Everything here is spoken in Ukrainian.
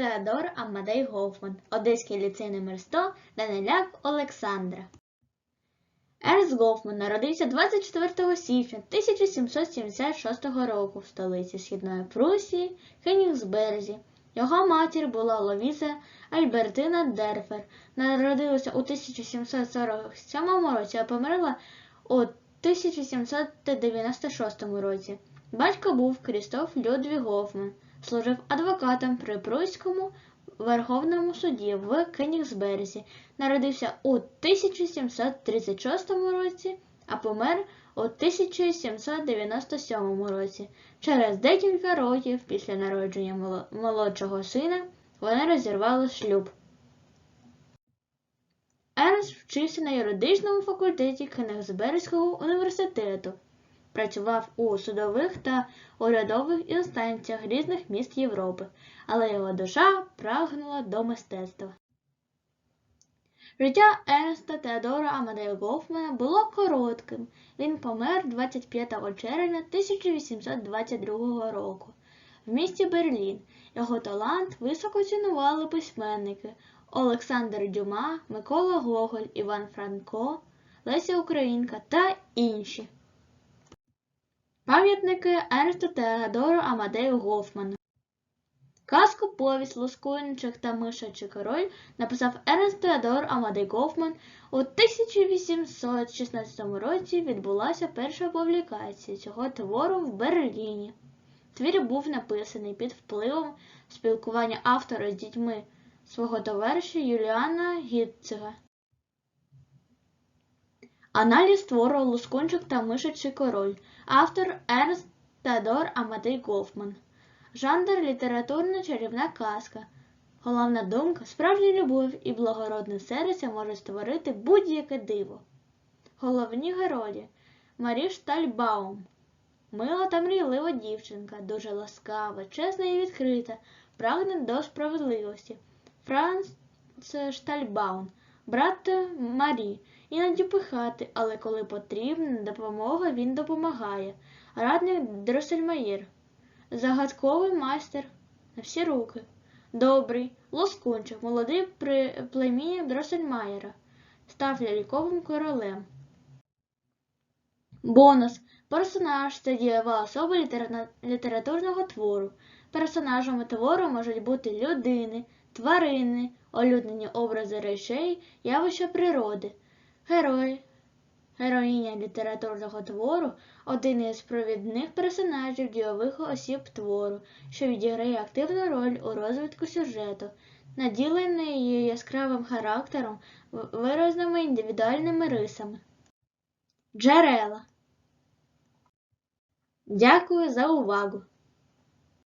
Теодор Амадей Гофман, Одеський ліцей номер 100 Даниляк Олександра. Ернст Гофман народився 24 січня 1776 року в столиці Східної Прусії Кенігсберзі. Його матір була Ловіза Альбертина Дерфер. Народилася у 1747 році, а померла у 1796 році. Батько був Крістоф Людвіг Гофман, служив адвокатом при Пруському Верховному суді в Кенігсберзі. Народився у 1736 році, а помер у 1797 році. Через декілька років після народження молодшого сина вони розірвали шлюб. Ернст вчився на юридичному факультеті Кенігсберзького університету. Працював у судових та урядових інстанціях різних міст Європи, але його душа прагнула до мистецтва. Життя Ернста Теодора Амадея Гофмана було коротким. Він помер 25 червня 1822 року в місті Берлін. Його талант високо цінували письменники Олександр Дюма, Микола Гоголь, Іван Франко, Леся Українка та інші. Пам'ятники Ернсту Теодору Амадею Гофману. Казку повість Лоскунчик та Мишачий король написав Ернст Теодор Амадей Гофман. У 1816 році відбулася перша публікація цього твору в Берліні. Твір був написаний під впливом спілкування автора з дітьми свого товариша Юліана Гітцега. Аналіз твору Лускунчик та Мишачий король. Автор Ернст Теодор Амадей Гофман. Жанр літературна чарівна казка. Головна думка справжня любов і благородне серце може створити будь-яке диво. Головні герої Марі Штальбаум. Мила та мрійлива дівчинка, дуже ласкава, чесна і відкрита, прагне до справедливості. Франц Штальбаум, брат Марі, іноді пихати, але коли потрібна допомога, він допомагає. Радник Дроссельмаєр, загадковий майстер на всі руки. Добрий, лоскунчик, молодий племінник Дроссельмаєра, став ляльковим королем. Бонус. Персонаж це дієва особа літера- літературного твору. Персонажами твору можуть бути людини, тварини, улюблені образи речей, явища природи. Герой, героїня літературного твору один із провідних персонажів дійових осіб твору, що відіграє активну роль у розвитку сюжету, наділений її яскравим характером, виразними індивідуальними рисами. Джерела. Дякую за увагу!